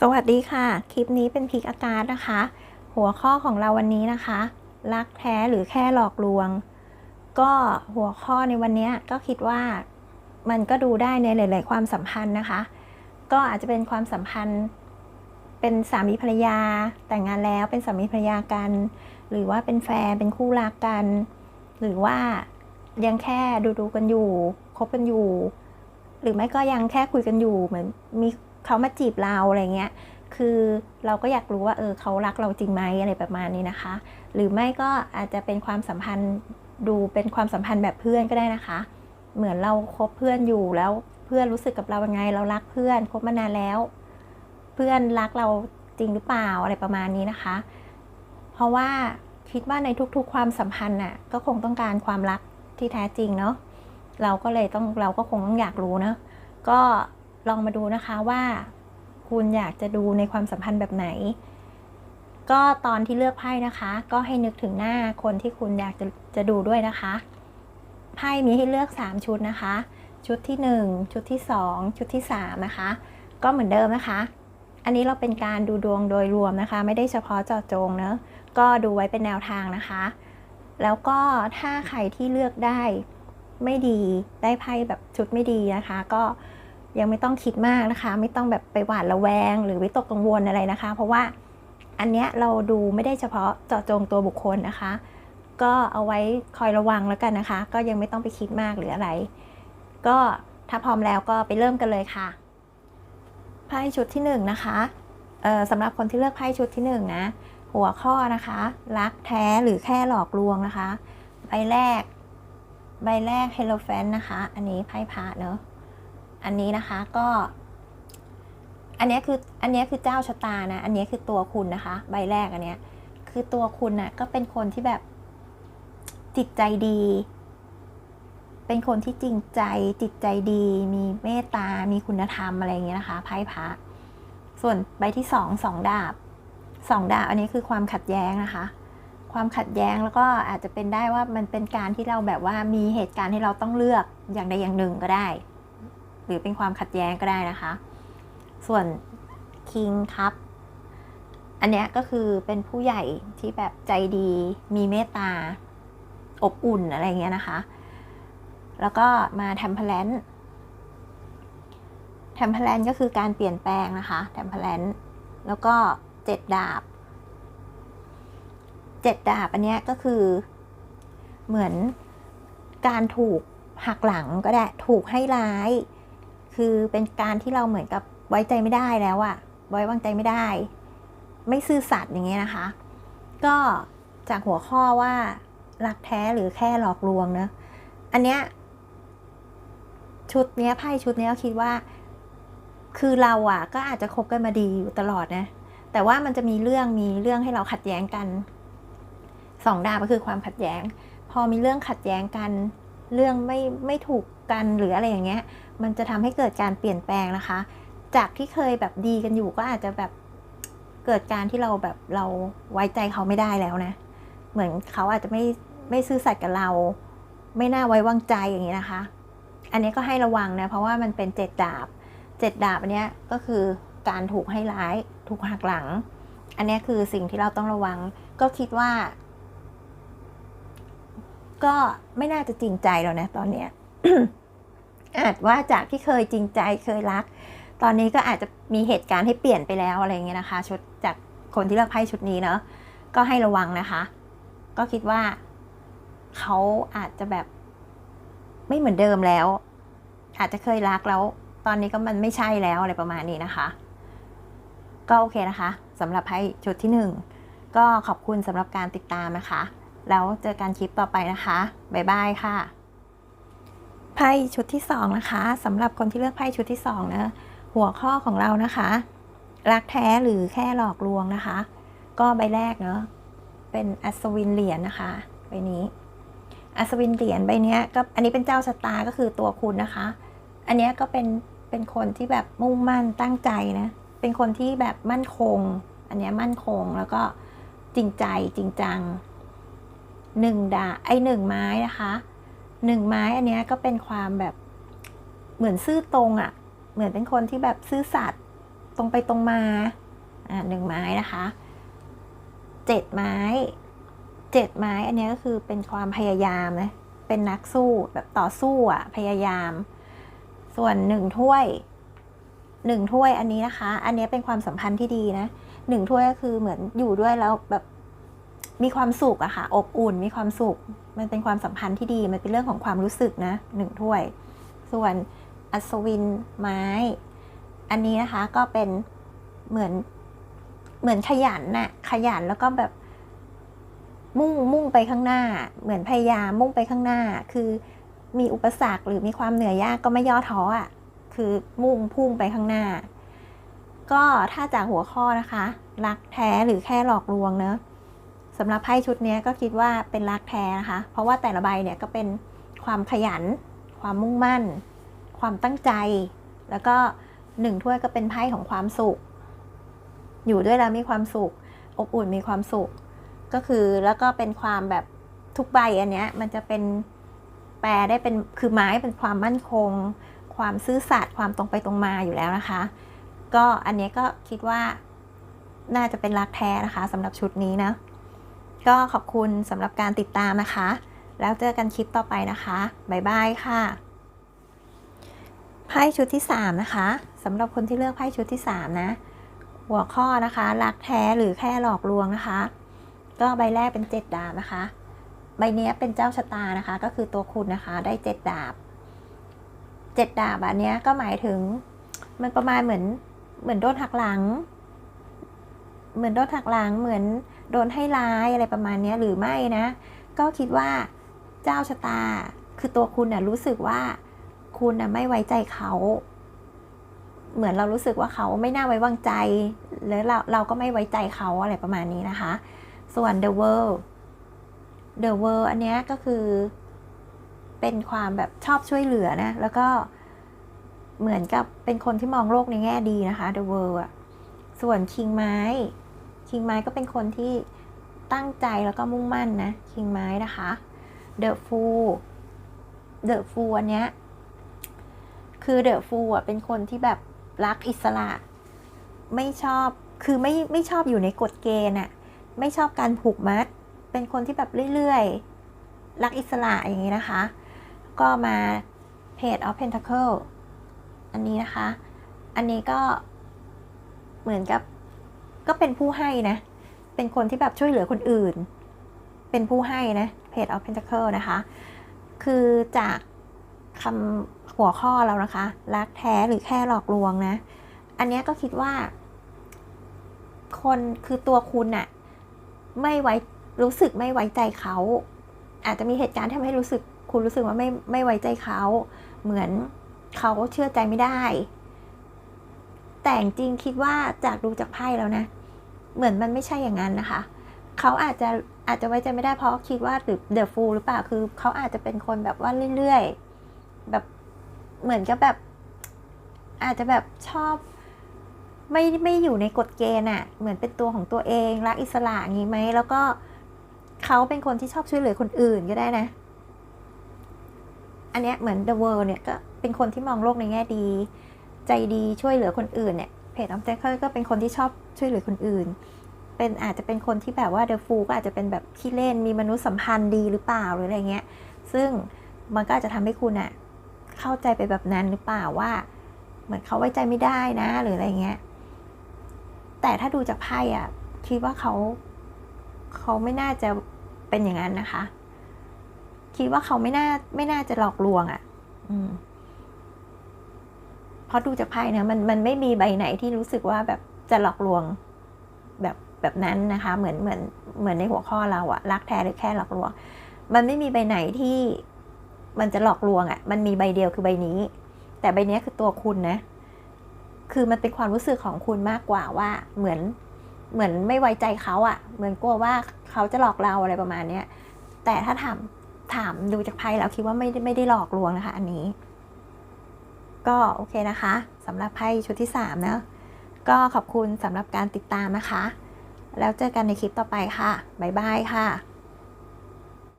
สวัสดีค่ะ คลิปนี้เป็นพิกอาการนะคะ หัวข้อของเราวันนี้นะคะ รักแท้หรือแค่หลอกลวง ก็หัวข้อในวันนี้ก็คิดว่ามันก็ดูได้ในหลาย ๆ ความสัมพันธ์นะคะ ก็อาจจะเป็นความสัมพันธ์ เป็นสามีภรรยา แต่งงานแล้วเป็นสามีภรรยากัน หรือว่าเป็นแฟนเป็นคู่รักกัน หรือว่ายังแค่ดูดูๆกันอยู่คบกันอยู่ หรือไม่ก็ยังแค่คุยกันอยู่เหมือนมี เขามาจีบเราอะไรเงี้ย คือเราก็อยากรู้ว่าเออเขารักเราจริงไหมอะไรประมาณนี้นะคะ หรือไม่ก็อาจจะเป็นความสัมพันธ์ดูเป็นความสัมพันธ์แบบเพื่อนก็ได้นะคะ เหมือนเราคบเพื่อนอยู่แล้วเพื่อนรู้สึกกับเรายังไง เรารักเพื่อนคบมานานแล้ว เพื่อนรักเราจริงหรือเปล่าอะไรประมาณนี้นะคะ เพราะว่าคิดว่าในทุกๆความสัมพันธ์น่ะก็คงต้องการความรักที่แท้จริงเนาะเราก็เลยต้องเราก็คงต้องอยากรู้เนาะก็ ลองมาดูนะคะว่า คุณอยากจะดูในความสัมพันธ์แบบไหน ก็ตอนที่เลือกไพ่นะคะ ก็ให้นึกถึงหน้าคนที่คุณอยากจะจะดูด้วยนะคะไพ่มีให้เลือก 3 ชุดนะคะ ชุดที่ 1 ชุดที่ 2 ชุดที่ 3 นะคะ ก็เหมือนเดิมนะคะ อันนี้เราเป็นการดูดวงโดยรวมนะคะ ไม่ได้เฉพาะเจาะจงเนอะก็ดูไว้เป็นแนวทางนะคะ แล้วก็ถ้าใครที่เลือกได้ไม่ดีได้ไพ่แบบชุดไม่ดีนะคะ ก็ ยังไม่ต้องคิดมากนะคะ ไม่ต้องแบบไปหวาดระแวง หรือวิตกกังวลอะไรนะคะ เพราะว่าอันเนี้ยเราดูไม่ได้เฉพาะเจาะจงตัวบุคคลนะคะ ก็เอาไว้คอยระวังแล้วกันนะคะ ก็ยังไม่ต้องไปคิดมากหรืออะไร ก็ถ้าพร้อมแล้วก็ไปเริ่มกันเลยค่ะไพ่ชุดที่หนึ่งนะคะสำหรับคนที่เลือกไพ่ชุดที่หนึ่งนะหัวข้อนะคะ รักแท้หรือแค่หลอกลวงนะคะ ใบแรก ใบแรกเฮโลแฟนนะคะ อันนี้ไพ่พระเนอะ อันนี้นะคะก็ อันนี้คืออันนี้คือเจ้าชะตานะ อันนี้คือตัวคุณนะคะ ใบแรกอันเนี้ย คือตัวคุณน่ะก็เป็นคนที่แบบจิตใจดี เป็นคนที่จริงใจจิตใจดี มีเมตตา มีคุณธรรมอะไรอย่างเงี้ยนะคะไพ่พระส่วนใบที่สองสองดาบสองดาบอันนี้คือความขัดแย้งนะคะ ความขัดแย้งแล้วก็อาจจะเป็นได้ว่ามันเป็นการที่เราแบบว่ามีเหตุการณ์ที่เราต้องเลือกอย่างใดอย่างหนึ่งก็ได้ หรือเป็นความขัดแย้งก็ได้นะคะ ส่วนคิงครับ อันเนี้ยก็คือเป็นผู้ใหญ่ที่แบบใจดี มีเมตตา อบอุ่นอะไรเงี้ยนะคะ แล้วก็มาแทมเพลนแทมเพลนก็คือการเปลี่ยนแปลงนะคะแทมเพลนแล้วก็เจ็ดดาบเจ็ดดาบอันเนี้ยก็คือเหมือนการถูกหักหลังก็ได้ถูกให้ร้าย คือเป็นการที่เราเหมือนกับไว้ใจไม่ได้แล้วอะไว้วางใจไม่ได้ ไม่ซื่อสัตย์อย่างเงี้ยนะคะ ก็จากหัวข้อว่ารักแท้หรือแค่หลอกลวงเนอะอันเนี้ยชุดเนี้ยไพ่ชุดเนี้ยคิดว่า คือเราอะก็อาจจะคบกันมาดีอยู่ตลอดนะ แต่ว่ามันจะมีเรื่องมีเรื่องให้เราขัดแย้งกันสองดาบก็คือความขัดแย้ง พอมีเรื่องขัดแย้งกัน เรื่องไม่ไม่ถูกกันหรืออะไรอย่างเงี้ย มันจะทำให้เกิดการเปลี่ยนแปลงนะคะ จากที่เคยแบบดีกันอยู่ก็อาจจะแบบเกิดการที่เราแบบเราไว้ใจเขาไม่ได้แล้วนะ เหมือนเขาอาจจะไม่ไม่ซื่อสัตย์กับเรา ไม่น่าไว้วางใจอย่างนี้นะคะ อันนี้ก็ให้ระวังนะเพราะว่ามันเป็นเจ็ดดาบเจ็ดดาบอันนี้ก็คือการถูกให้ร้ายถูกหักหลัง อันนี้คือสิ่งที่เราต้องระวัง ก็คิดว่า ก็ไม่น่าจะจริงใจแล้วนะตอนเนี้ย อาจว่าจากที่เคยจริงใจเคยรัก ตอนนี้ก็อาจจะมีเหตุการณ์ให้เปลี่ยนไปแล้วอะไรเงี้ยนะคะชุดจากคนที่เลือกไพ่ชุดนี้เนาะก็ให้ระวังนะคะ ก็คิดว่าเขาอาจจะแบบไม่เหมือนเดิมแล้ว อาจจะเคยรักแล้ว ตอนนี้ก็มันไม่ใช่แล้วอะไรประมาณนี้นะคะ ก็โอเคนะคะสำหรับไพ่ชุดที่หนึ่งก็ขอบคุณสำหรับการติดตามนะคะ แล้วเจอกันคลิปต่อไปนะคะ บ๊ายบายค่ะ ไพ่ชุดที่สองนะคะสำหรับคนที่เลือกไพ่ชุดที่สองนะหัวข้อของเรานะคะ รักแท้หรือแค่หลอกลวงนะคะ ก็ใบแรกเนาะเป็นอัศวินเหรียญนะคะใบนี้ อัศวินเหรียญใบเนี้ยก็อันนี้เป็นเจ้าชะตาก็คือตัวคุณนะคะ อันเนี้ยก็เป็นเป็นคนที่แบบมุ่งมั่นตั้งใจนะเป็นคนที่แบบมั่นคง อันเนี้ยมั่นคงแล้วก็จริงใจจริงจังหนึ่งดาไอหนึ่งไม้นะคะ หนึ่งไม้อันเนี้ยก็เป็นความแบบเหมือนซื่อตรงอะ่ะ เหมือนเป็นคนที่แบบซื่อสัตย์ตรงไปตรงมาอ่าหนึ่งไม้นะคะเจ็ดไม้เจ็ดไม้อันนี้ก็คือเป็นความพยายามนะเป็นนักสู้แบบต่อสู้อะพยายาม ส่วนหนึ่งถ้วยหนึ่งถ้วยอันนี้นะคะ อันนี้เป็นความสัมพันธ์ที่ดีนะหนึ่งถ้วยก็คือเหมือนอยู่ด้วยแล้วแบบ มีความสุขอะค่ะ อบอุ่นมีความสุข มันเป็นความสัมพันธ์ที่ดี มันเป็นเรื่องของความรู้สึกนะหนึ่งถ้วย ส่วนอัศวินไม้ อันนี้นะคะก็เป็นเหมือนเหมือนขยันน่ะขยันแล้วก็แบบมุ่งมุ่งไปข้างหน้า เหมือนพยายามมุ่งไปข้างหน้า คือมีอุปสรรคหรือมีความเหนื่อยยากก็ไม่ย่อท้ออะคือมุ่งพุ่งไปข้างหน้า ก็ถ้าจากหัวข้อนะคะ รักแท้หรือแค่หลอกลวงเนอะ สำหรับไพ่ชุดนี้ก็คิดว่าเป็นรักแท้นะคะ เพราะว่าแต่ละใบเนี่ยก็เป็นความขยัน ความมุ่งมั่น ความตั้งใจ แล้วก็หนึ่งถ้วยก็เป็นไพ่ของความสุข อยู่ด้วยแล้วมีความสุข อบอุ่นมีความสุข ก็คือแล้วก็เป็นความแบบทุกใบอันเนี้ยมันจะเป็นแปลได้เป็นคือไม้เป็นความมั่นคง ความซื่อสัตย์ความตรงไปตรงมาอยู่แล้วนะคะ ก็อันเนี้ยก็คิดว่าน่าจะเป็นรักแท้นะคะสำหรับชุดนี้นะ ก็ขอบคุณสำหรับการติดตามนะคะ แล้วเจอกันคลิปต่อไปนะคะบ๊ายบายค่ะไพ่ชุดที่ 3 นะคะสำหรับคนที่เลือกไพ่ชุดที่ 3 นะ หัวข้อนะคะรักแท้หรือแค่หลอกลวงนะคะ ก็ใบแรกเป็นเจ็ดดาบนะคะ ใบนี้เป็นเจ้าชะตานะคะ ก็คือตัวคุณนะคะได้เจ็ดดาบเจ็ดดาบอันเนี้ยก็หมายถึงมันประมาณเหมือนเหมือนโดนหักหลัง เหมือนโดนหักหลังเหมือนโดนให้ร้ายอะไรประมาณนี้หรือไม่นะ ก็คิดว่าเจ้าชะตาคือตัวคุณน่ะรู้สึกว่าคุณน่ะไม่ไว้ใจเขา เหมือนเรารู้สึกว่าเขาไม่น่าไว้วางใจ แล้วเราเราก็ไม่ไว้ใจเขาอะไรประมาณนี้นะคะ ส่วน the world the world อันนี้ก็คือ เป็นความแบบชอบช่วยเหลือนะ แล้วก็เหมือนกับเป็นคนที่มองโลกในแง่ดีนะคะ the world อะส่วนคิงไม้ คิงไม้ก็เป็นคนที่ตั้งใจแล้วก็มุ่งมั่นนะคิงไม้นะคะ the fool the fool อันเนี้ยคือเดอะฟูอะเป็นคนที่แบบรักอิสระ ไม่ชอบคือไม่ไม่ชอบอยู่ในกฎเกณฑ์อะไม่ชอบการผูกมัด เป็นคนที่แบบเรื่อยๆ รักอิสระอย่างนี้นะคะ ก็มา Page of Pentacle อันนี้นะคะ อันนี้ก็เหมือนกับ ก็เป็นผู้ให้นะ เป็นคนที่แบบช่วยเหลือคนอื่น เป็นผู้ให้นะ Page of Pentacle นะคะ คือจากคำหัวข้อเรานะคะ รักแท้หรือแค่หลอกลวงนะ อันนี้ก็คิดว่า คนคือตัวคุณน่ะไม่ไว้รู้สึกไม่ไว้ใจเขา อาจจะมีเหตุการณ์ที่ทำให้รู้สึก คุณรู้สึกว่าไม่ไม่ไว้ใจเขา เหมือนเขาเชื่อใจไม่ได้ แต่จริงคิดว่าจากดูจากไพ่แล้วนะ เหมือนมันไม่ใช่อย่างนั้นนะคะ เขาอาจจะอาจจะไว้ใจไม่ได้เพราะคิดว่าหรือเดอะฟูลหรือเปล่าคือเขาอาจจะเป็นคนแบบว่าเรื่อยๆแบบเหมือนกับแบบ อาจจะแบบชอบไม่ไม่อยู่ในกฎเกณฑ์อะเหมือนเป็นตัวของตัวเองรักอิสระอย่างนี้ไหมแล้วก็เขาเป็นคนที่ชอบช่วยเหลือคนอื่นก็ได้นะ อันเนี้ยเหมือน The World เนี่ยก็เป็นคนที่มองโลกในแง่ดี ใจดีช่วยเหลือคนอื่นเนี่ยเพจออฟเจคก็เป็นคนที่ชอบช่วยเหลือคนอื่น เป็นอาจจะเป็นคนที่แบบว่า The Fool ก็อาจจะเป็นแบบขี้เล่นมีมนุษยสัมพันธ์ดีหรือเปล่าหรืออะไรเงี้ย ซึ่งมันก็อาจจะทำให้คุณอะเข้าใจไปแบบนั้นหรือเปล่าว่า เหมือนเขาไว้ใจไม่ได้นะหรืออะไรเงี้ย แต่ถ้าดูจากไพ่อะคิดว่าเขาเขาไม่น่าจะเป็นอย่างนั้นนะคะ คิดว่าเขาไม่น่าไม่น่าจะหลอกลวงอะ่ะ อืม ราะดูจากไพ่เนี่ยมันมันไม่มีใบไหนที่รู้สึกว่าแบบจะหลอกลวงแบบแบบนั้นนะคะ เหมือนเหมือนเหมือนในหัวข้อเราอะรักแท้หรือแค่หลอกลวง มันไม่มีใบไหนที่มันจะหลอกลวงอะมันมีใบเดียวคือใบนี้ แต่ใบนี้คือตัวคุณนะ คือมันเป็นความรู้สึกของคุณมากกว่าว่าเหมือนเหมือนไม่ไว้ใจเขาอะ่ะเหมือนกลัวว่าเขาจะหลอกเราอะไรประมาณเนี้ยแต่ถ้าถามถามดูจากไพ่แล้วคิดว่าไม่ได้ไม่ได้หลอกลวงนะคะ อันนี้ ก็โอเคนะคะสำหรับไพ่ชุดที่สามนะก็ขอบคุณสำหรับการติดตามนะคะ แล้วเจอกันในคลิปต่อไปค่ะ บ๊ายบายค่ะ